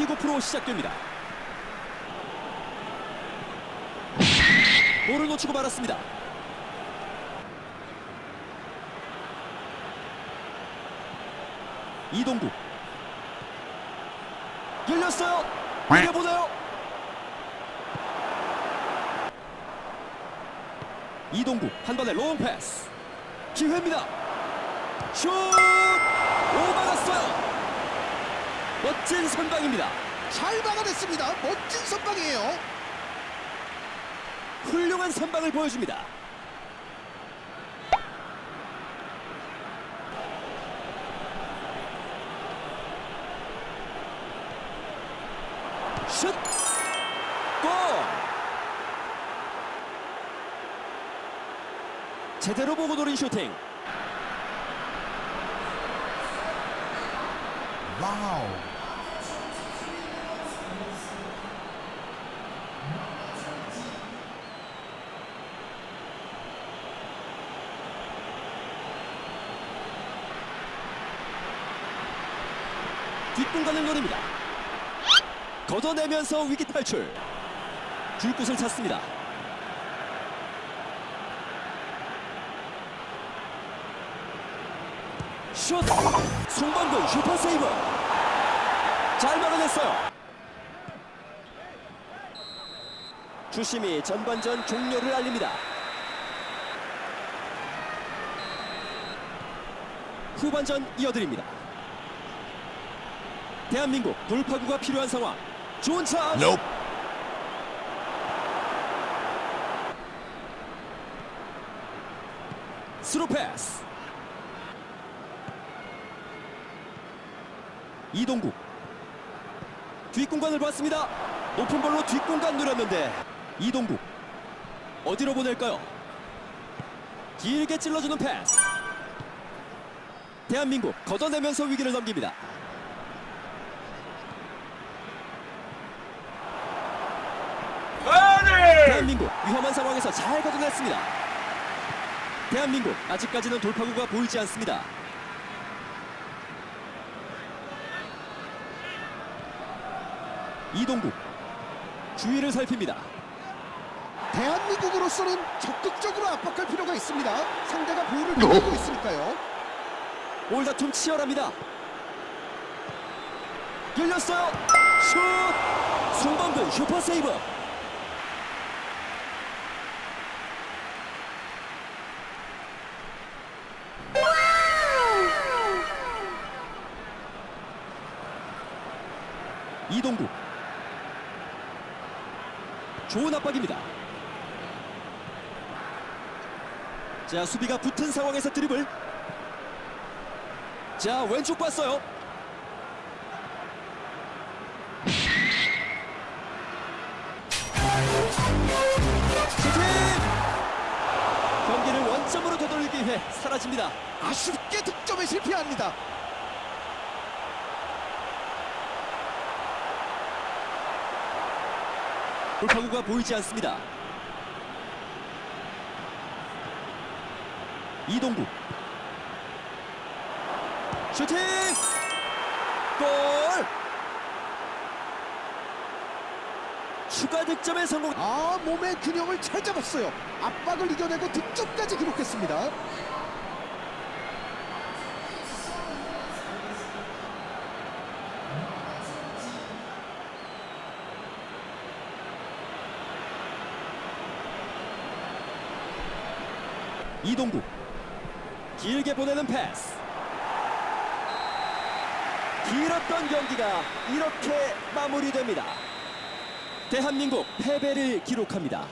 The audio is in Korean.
킥오프로 시작됩니다. 볼을 놓치고 말았습니다. 이동국 열렸어요. 이겨보나요? 이동국 한 번에 롱 패스 기회입니다. 슛! 멋진 선방입니다. 잘 막아냈습니다. 멋진 선방이에요. 훌륭한 선방을 보여줍니다. 슛! 골! 제대로 보고 노린 슈팅. 와우. 뒷공간을 노립니다. 걷어내면서 위기 탈출. 줄 곳을 찾습니다. 슛! 송범근 슈퍼 세이브. 잘 막아냈어요. 주심이 전반전 종료를 알립니다. 후반전 이어드립니다. 대한민국 돌파구가 필요한 상황. 좋은 차. Nope. 스루 패스. 이동국. 뒷공간을 봤습니다. 높은 볼로 뒷공간 누렸는데 이동국. 어디로 보낼까요? 길게 찔러주는 패스. 대한민국 걷어내면서 위기를 넘깁니다. 대한민국 위험한 상황에서 잘 걷어냈습니다. 대한민국 아직까지는 돌파구가 보이지 않습니다. 이동국 주위를 살핍니다. 대한민국으로서는 적극적으로 압박할 필요가 있습니다. 상대가 볼을 노리고 있으니까요. 올 다툼 치열합니다. 열렸어요. 슛! 송범근 슈퍼 세이브. 이동국. 좋은 압박입니다. 자, 수비가 붙은 상황에서 드리블. 자 왼쪽 봤어요 슈팅 경기를 원점으로 되돌리기 위해 사라집니다 아쉽게 득점에 실패합니다. 돌파구가 보이지 않습니다. 이동국 슈팅! 골! 추가 득점에 성공. 아 몸의 균형을 잘 잡았어요. 압박을 이겨내고 득점까지 기록했습니다. 이동국. 길게 보내는 패스. 길었던 경기가 이렇게 마무리됩니다. 대한민국 패배를 기록합니다